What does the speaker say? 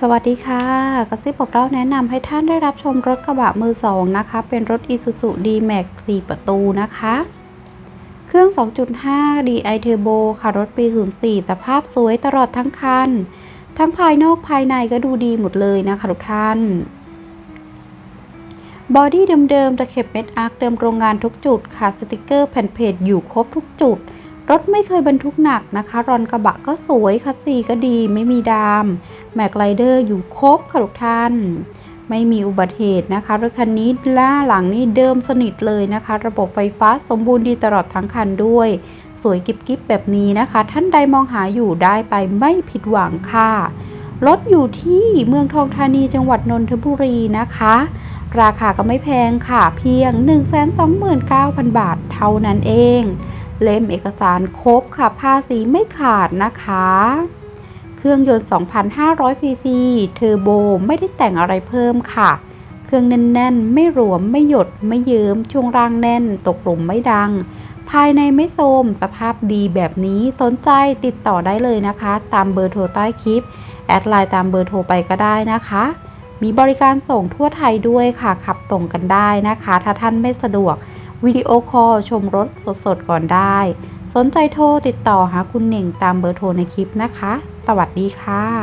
สวัสดีค่ะ กระซิบบอกเราแนะนำให้ท่านได้รับชมรถกระบะมือสองนะคะ เป็นรถ Isuzu D-Max 4 ประตูนะคะ เครื่อง 2.5 DI Turbo ค่ะ รถปี 04 สภาพสวยตลอดทั้งคัน ทั้งภายนอกภายในก็ดูดีหมดเลยนะคะทุกท่าน บอดี้เดิมๆตะเข็บเม็ดอาร์คเดิมโรงงานทุกจุดค่ะ สติกเกอร์แผ่นเพจอยู่ครบทุกจุด รถไม่เคยบรรทุกหนักนะคะ รอนกระบะก็สวยคัสซีก็ดี ไม่มีดาม แม็กไลเดอร์อยู่ครบค่ะทุกท่าน ไม่มีอุบัติเหตุนะคะ รถคันนี้ล่าหลังนี่เดิมสนิทเลยนะคะ ระบบไฟฟ้าสมบูรณ์ดีตลอดทั้งคันด้วย สวยกิบกิบแบบนี้นะคะ ท่านใดมองหาอยู่ได้ไปไม่ผิดหวังค่ะ รถอยู่ที่เมืองทองธานีจังหวัดนนทบุรีนะคะ ราคาก็ไม่แพงค่ะเพียง 129,000 บาทเท่านั้นเอง เล่มเอกสารครบค่ะภาษีไม่ขาดนะคะ เครื่องยนต์ 2,500 ซีซี เทอร์โบ ไม่ได้แต่งอะไรเพิ่มค่ะ เครื่องแน่นๆ ไม่หลวม ไม่หยด ไม่เยิ้ม ช่วงล่างแน่น ตกหลุมไม่ดัง ภายในไม่โทมสภาพดีแบบนี้ สนใจติดต่อได้เลยนะคะ ตามเบอร์โทรใต้คลิป แอดไลน์ตามเบอร์โทรไปก็ได้นะคะ มีบริการส่งทั่วไทยด้วยค่ะ ขับตรงกันได้นะคะ ถ้าท่านไม่สะดวกวิดีโอคอลชมรถสดๆก่อนได้ สนใจโทรติดต่อหาคุณเน่งตามเบอร์โทรในคลิปนะคะ สวัสดีค่ะ